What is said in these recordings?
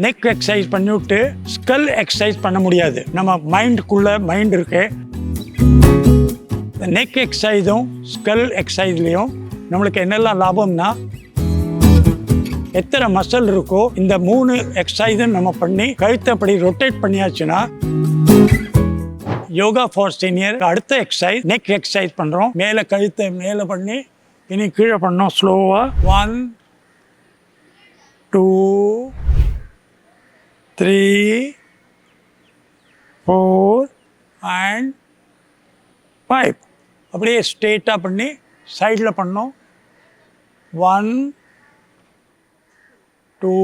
Neck exercise பண்ணிவிட்டு skull exercise பண்ண முடியாது. நம்ம மைண்டுக்குள்ள மைண்ட் இருக்கு. இந்த நெக் எக்ஸசைஸும் ஸ்கல் எக்ஸசைஸ்லையும் நம்மளுக்கு என்னெல்லாம் லாபம்னா எத்தனை மசில் இருக்கோ இந்த மூணு எக்ஸசைஸும் நம்ம பண்ணி கழுத்தப்படி ரொட்டேட் பண்ணியாச்சுன்னா யோகா ஃபார் சீனியர் அடுத்த எக்ஸசைஸ் நெக் எக்ஸசைஸ் பண்ணுறோம் மேலே கழுத்தை மேலே பண்ணி இனி கீழே பண்ணோம் ஸ்லோவாக one two three four and five அப்படியே ஸ்ட்ரெயிட்டாக பண்ணி சைடில் பண்ணோம். One two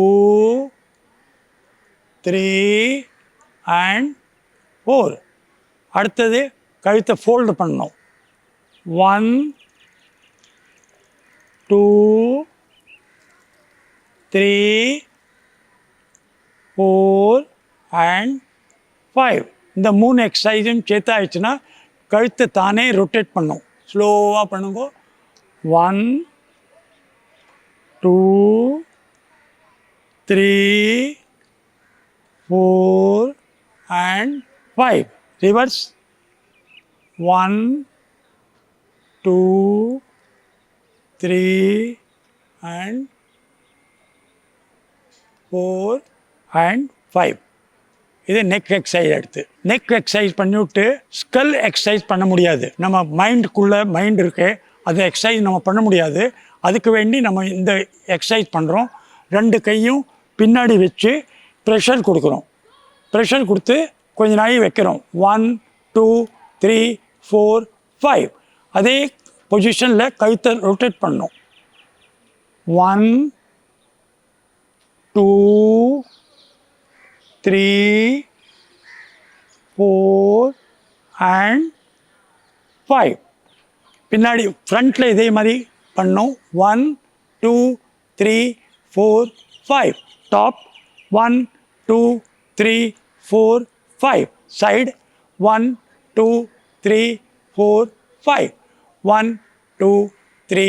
three and four அடுத்தது கழுத்தை ஃபோல்டு பண்ணோம். One two three and five இந்த மூணு எக்ஸசைஸும் சேர்த்தாயிடுச்சுன்னா கழுத்தை தானே ரொட்டேட் பண்ணும் ஸ்லோவாக பண்ணுங்க one two three four and five reverse one two three and four and five இது நெக் எக்ஸசைஸ் எடுத்து. நெக் எக்ஸசைஸ் பண்ணிவிட்டு ஸ்கல் எக்ஸசைஸ் பண்ண முடியாது. நம்ம மைண்டுக்குள்ளே மைண்ட் இருக்கு அது எக்ஸசைஸ் நம்ம பண்ண முடியாது. அதுக்கு வேண்டி நம்ம இந்த எக்ஸசைஸ் பண்ணுறோம் ரெண்டு கையும் பின்னாடி வச்சு ப்ரெஷர் கொடுக்குறோம். ப்ரெஷர் கொடுத்து கொஞ்ச நாள் வைக்கிறோம். One two three four five அதே பொசிஷனில் கழுத்தை ரொட்டேட் பண்ணோம் one two three four and five பின்னாடி ஃப்ரண்ட்டில் இதே மாதிரி பண்ணோம். One two three four five top one two three four five side one two three four five one two three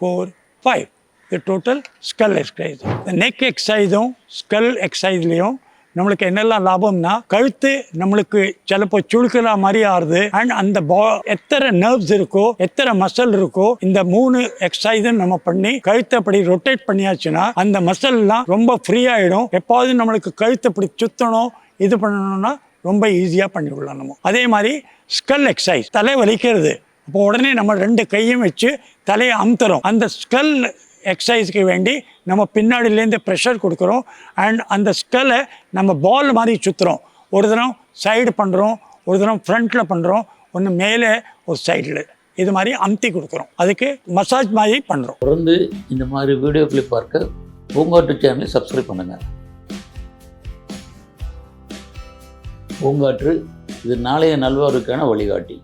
four five இது டோட்டல் ஸ்கல் எக்ஸசைஸ் இந்த neck எக்ஸசைஸும் skull எக்ஸசைஸ்லையும் நம்மளுக்கு என்னெல்லாம் லாபம்னா கழுத்து நம்மளுக்கு சிலப்போ சுழுக்கிற மாதிரி ஆறுது. அண்ட் அந்த பா எத்தனை நர்வ்ஸ் இருக்கோ எத்தனை மசில் இருக்கோ இந்த மூணு எக்ஸசைஸும் நம்ம பண்ணி கழுத்தை அப்படி ரொட்டேட் பண்ணியாச்சுன்னா அந்த மசில்லாம் ரொம்ப ஃப்ரீ ஆகிடும் எப்பாவது நம்மளுக்கு கழுத்தை அப்படி சுத்தணும் இது பண்ணணும்னா ரொம்ப ஈஸியாக பண்ணிவிடலாம் நம்ம. அதே மாதிரி ஸ்கல் எக்ஸசைஸ் தலை வலிக்கிறது. அப்போ உடனே நம்ம ரெண்டு கையும் வச்சு தலையை அமுத்துறோம் அந்த ஸ்கல் எக்ஸசைஸ்க்கு வேண்டி நம்ம பின்னாடிலேருந்து ப்ரெஷர் கொடுக்குறோம். அண்ட் அந்த ஸ்கலை நம்ம பால் மாதிரி சுற்றுறோம் ஒரு தினம் சைடு பண்ணுறோம் ஒரு தினம் ஃப்ரண்ட்டில் பண்ணுறோம் ஒன்று மேலே ஒரு சைடில் இது மாதிரி அமுத்தி கொடுக்குறோம். அதுக்கு மசாஜ் மாதிரி பண்ணுறோம் தொடர்ந்து இந்த மாதிரி வீடியோக்களை பார்க்க பூங்காற்று சேனலை சப்ஸ்கிரைப் பண்ணுங்கள் பூங்காற்று இது நாளைய நல்வாருக்கான வழிகாட்டி.